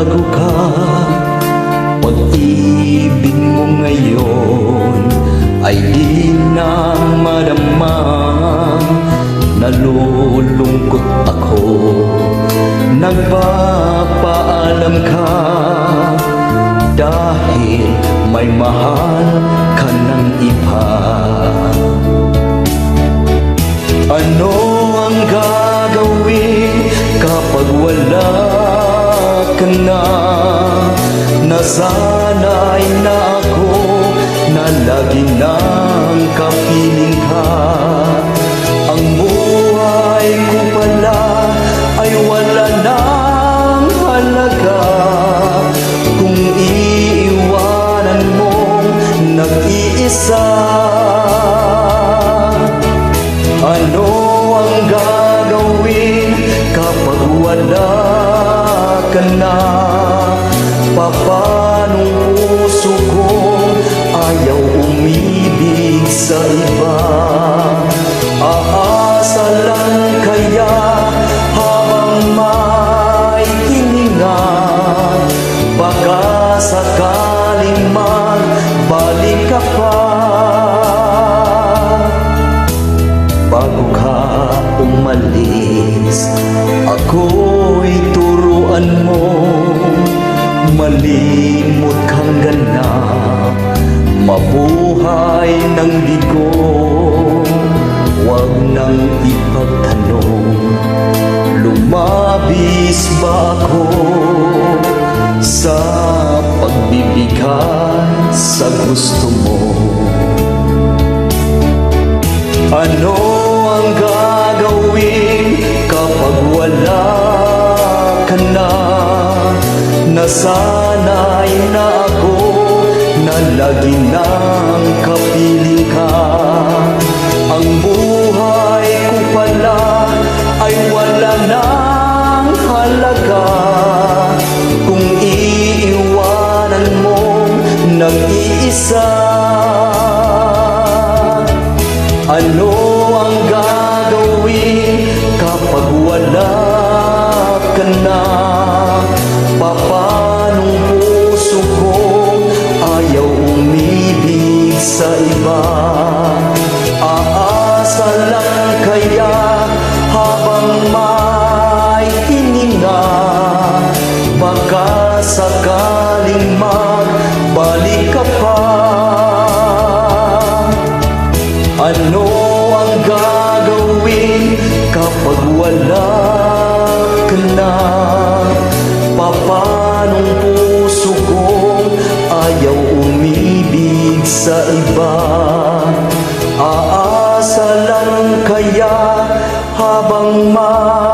bago ka. Pag-ibig mo ngayon Ay di na madama Nalulungkot ako. Nagpapaalam ka. Dahil may mahal ka ng iba. Nasanay na ako na lagi nang kapiling ka Ang buhay ko pala ay wala nang halaga Kung iiwanan mong nag-iisa ano ang gagawin kapag wala ka na? Papanong puso ko ayaw umibig sa iba? Aasa lang kaya habang may hininga. Baka sakaling magbalik ka pa. Bago ka umalis Ako'y turuan mo. Ganap Mabuhay ng bigo Huwag nang ipagtanong Lumabis ba ako Sa pagbibigay sa gusto mo ano ang gagawin kapag wala ka na? Nasanay na ako na lagi nang wala nang halaga Kung iiwanan mo nag-iisa ano ang gagawin kapag wala ka na? Papanong puso ko ayaw umibig sa iba? Wala ka na? Papanong puso ko ayaw umibig sa iba? Aasa lang kaya habang may